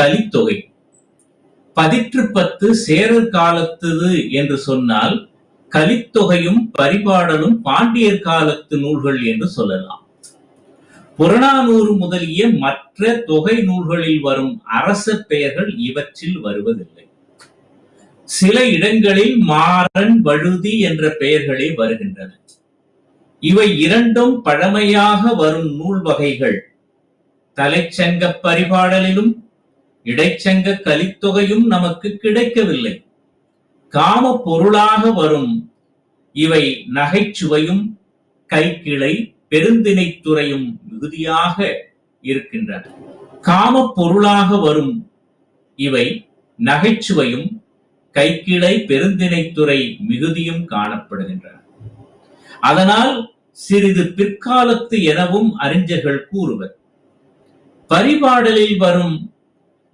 கலித்தொகை. பதிற்று பத்து சேரர் காலத்தது என்று சொன்னால் கலித்தொகையும் பரிபாடலும் பாண்டியர் காலத்து நூல்கள் என்று சொல்லலாம். புறநானூறு முதலிய மற்ற தொகை நூல்களில் வரும் அரச பெயர்கள் இவற்றில் வருவதில்லை. சில இடங்களில் மாறன் வழுதி என்ற பெயர்களே வருகின்றன. இவை இரண்டும் பழமையாக வரும் நூல் வகைகள். தலைச்சங்க பரிபாடலிலும் இடைச்சங்க கலித்தொகையும் நமக்கு கிடைக்கவில்லை. காம பொருளாக வரும் இவை நகைச்சுவையும் கைக்கிளை பெருந்திணைத்துறையும் மிகுதியாக இருக்கின்றன. காம பொருளாக வரும் இவை நகைச்சுவையும் கைக்கிளை பெருந்திணைத்துறை மிகுதியும் காணப்படுகின்றன. அதனால் சிறிது பிற்காலத்து எனவும் அறிஞர்கள் கூறுவர். பரிபாடலில் வரும்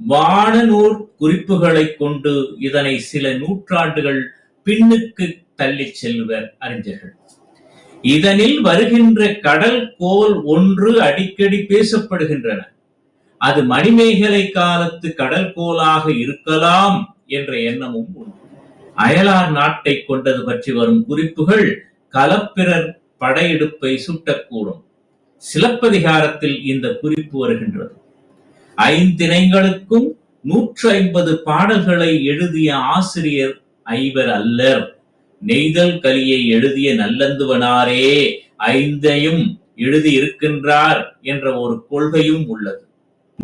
வானநூற் குறிப்புகளைக் கொண்டு இதனை சில நூற்றாண்டுகள் பின்னுக்கு தள்ளிச் செல்வர் அறிஞர்கள். இதனில் வருகின்ற கடல் கோல் ஒன்று அடிக்கடி பேசப்படுகின்றன. அது மணிமேகலை காலத்து கடல் கோலாக இருக்கலாம் என்ற எண்ணமும் உண்டு. அயலார் நாட்டை கொண்டது பற்றி வரும் குறிப்புகள் கலப்பிரர் படையெடுப்பை சுட்டக்கூடும். சிலப்பதிகாரத்தில் இந்த குறிப்பு வருகின்றது. ஐந்திணைகளுக்கும் நூற்று ஐம்பது பாடல்களை எழுதிய ஆசிரியர் ஐவர் அல்லர். நெய்தல் கலியை எழுதிய நல்லந்துவனாரே ஐந்தையும் எழுதி இருக்கின்றார் என்ற ஒரு கொள்கையும் உள்ளது.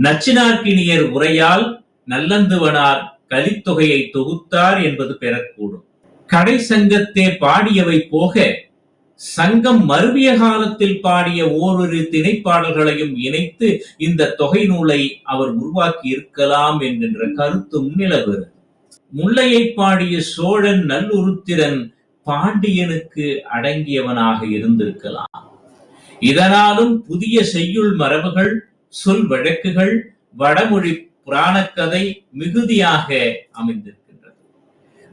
நச்சினார்க்கினியர் உரையால் நல்லந்துவனார் கலித்தொகையை தொகுத்தார் என்பது பெறக்கூடும். கடை சங்கத்தே பாடியவை போக சங்கம் மருவிய காலத்தில் பாடிய ஓரிரு திணைப்பாடல்களையும் இணைத்து இந்த தொகை நூலை அவர் உருவாக்கி இருக்கலாம் என்கின்ற கருத்தும் நிலவுகிறது. முல்லையை பாடிய சோழன் நல்லுருத்திரன் பாண்டியனுக்கு அடங்கியவனாக இருந்திருக்கலாம். இதனாலும் புதிய செய்யுள் மரபுகள் சொல் வழக்குகள் வடமொழி புராணக்கதை மிகுதியாக அமைந்திருக்கின்றது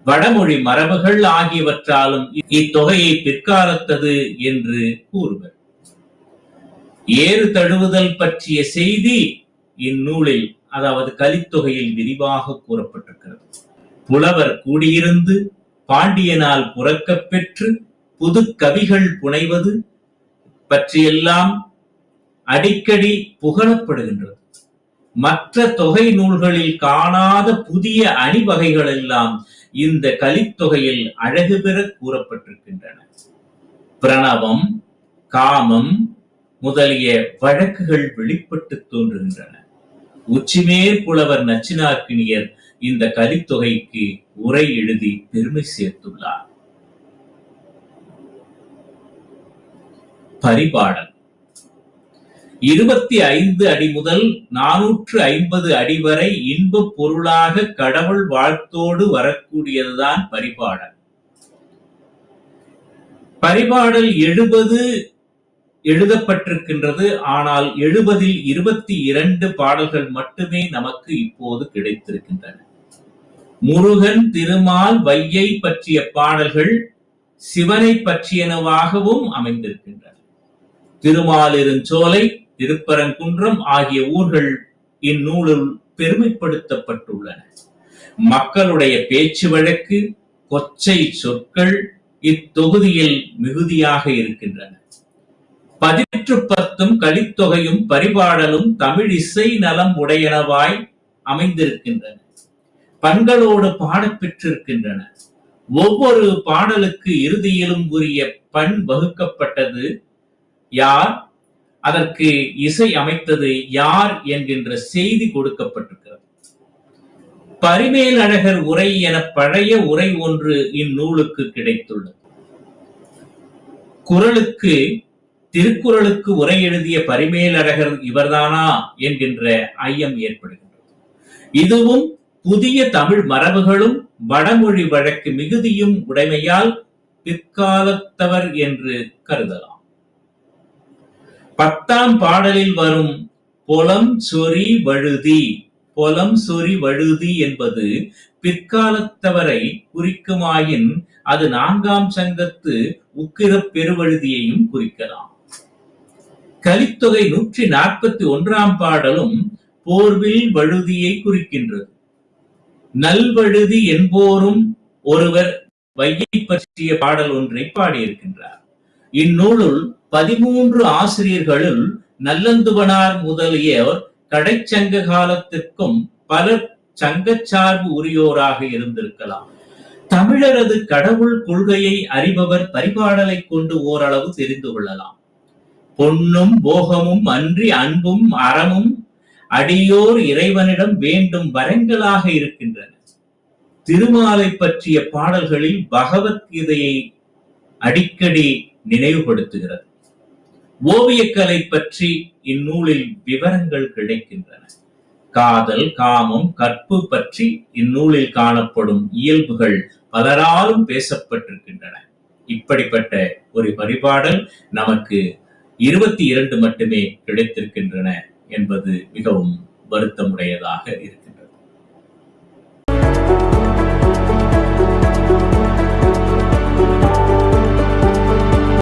வடமொழி மரபுகள் ஆகியவற்றாலும் இத்தொகையை பிற்காலத்தது என்று கூறுவர். ஏறு தழுவுதல் பற்றிய செய்தி இந்நூலில் அதாவது கலித்தொகையில் விரிவாக கூறப்பட்டிருக்கிறது. புலவர் கூடியிருந்து பாண்டியனால் புறக்கப் பெற்று புது கவிகள் புனைவது பற்றியெல்லாம் அடிக்கடி புகழப்படுகின்றது. மற்ற தொகை நூல்களில் காணாத புதிய அணிவகைகள் எல்லாம் இந்த கலித்தொகையில் அழகு பெற கூறப்பட்டிருக்கின்றன. பிரணவம் காமம் முதலிய வழக்குகள் வெளிப்பட்டு தோன்றுகின்றன. உச்சிமேற் புலவர் நச்சினார்க்கினியர் இந்த கலித்தொகைக்கு உரை எழுதி பெருமை சேர்த்துள்ளார். பரிபாடல். இருபத்தி ஐந்து அடி முதல் நானூற்று ஐம்பது அடி வரை இன்பப் பொருளாக கடவுள் வாழ்த்தோடு வரக்கூடியதுதான் பரிபாடல். பரிபாடல் எழுபது எழுதப்பட்டிருக்கின்றது ஆனால் எழுபதில் இருபத்தி இரண்டு பாடல்கள் மட்டுமே நமக்கு இப்போது கிடைத்திருக்கின்றன. முருகன் திருமால் வையை பற்றிய பாடல்கள் சிவனை பற்றியனவாகவும் அமைந்திருக்கின்றன. திருமாலிருஞ்சோலை திருப்பரங்குன்றம் ஆகிய ஊர்கள் இந்நூலில் பெருமைப்படுத்தப்பட்டுள்ளன. மக்களுடைய பேச்சு வழக்கு கொச்சை சொற்கள் இத்தொகுதியில் மிகுதியாக இருக்கின்றன. பதிற்று பத்தும் கலித்தொகையும் பரிபாடலும் தமிழ் இசை நலம் உடையனவாய் அமைந்திருக்கின்றன. பண்களோடு பாடப்பெற்றிருக்கின்றன ஒவ்வொரு பாடலுக்கு இறுதியிலும் உரிய பண் வகுக்கப்பட்டது யார்? அதற்கு இசை அமைத்தது யார் என்கின்ற செய்தி கொடுக்கப்பட்டிருக்கிறது. பரிமேல் அழகர் உரை என பழைய உரை ஒன்று இந்நூலுக்கு கிடைத்துள்ளது. குரலுக்கு திருக்குறளுக்கு உரை எழுதிய பரிமேலழகர் இவர்தானா என்கின்ற ஐயம் ஏற்படுகின்றது. இதுவும் புதிய தமிழ் மரபுகளும் வடமொழி வழக்கு மிகுதியும் உடைமையால் பிற்காலத்தவர் என்று கருதலாம். பத்தாம் பாடலில் வரும் பொலம் சொறி வழுதி. பொலம் சொறி வழுதி என்பது பிற்காலத்தவரை குறிக்குமாயின் அது நான்காம் சங்கத்து உக்கிரப் பெருவழுதியையும் குறிக்கலாம். கலித்தொகை நூற்றி நாற்பத்தி ஒன்றாம் பாடலும் போர்வில் வழுதியை குறிக்கின்றது. நல்வழுதி என்போரும் ஒருவர் வையை பற்றிய பாடல் ஒன்றை பாடியிருக்கின்றார். இந்நூலுள் பதிமூன்று ஆசிரியர்களுள் நல்லந்துவனார் முதலியோர் கடைச்சங்க காலத்திற்கும் பலர் சங்கச்சார்பு உரியோராக இருந்திருக்கலாம். தமிழரது கடவுள் கொள்கையை அறிபவர் பரிபாடலை கொண்டு ஓரளவு தெரிந்து கொள்ளலாம். பொன்னும் போகமும் அன்றி அன்பும் அறமும் அடியோர் இறைவனிடம் வேண்டும் வரங்களாக இருக்கின்றன. திருமாலை பற்றிய பாடல்களில் பகவத்கீதையை அடிக்கடி நினைவுபடுத்துகிறது. ஓவியக்கலை பற்றி இந்நூலில் விவரங்கள் கிடைக்கின்றன. காதல் காமம் கற்பு பற்றி இந்நூலில் காணப்படும் இயல்புகள் பலராலும் பேசப்பட்டிருக்கின்றன. இப்படிப்பட்ட ஒரு பரிபாடல் நமக்கு இருபத்தி இரண்டு மட்டுமே கிடைத்திருக்கின்றன என்பது மிகவும் வருத்தமுடையதாக இருக்கின்றது.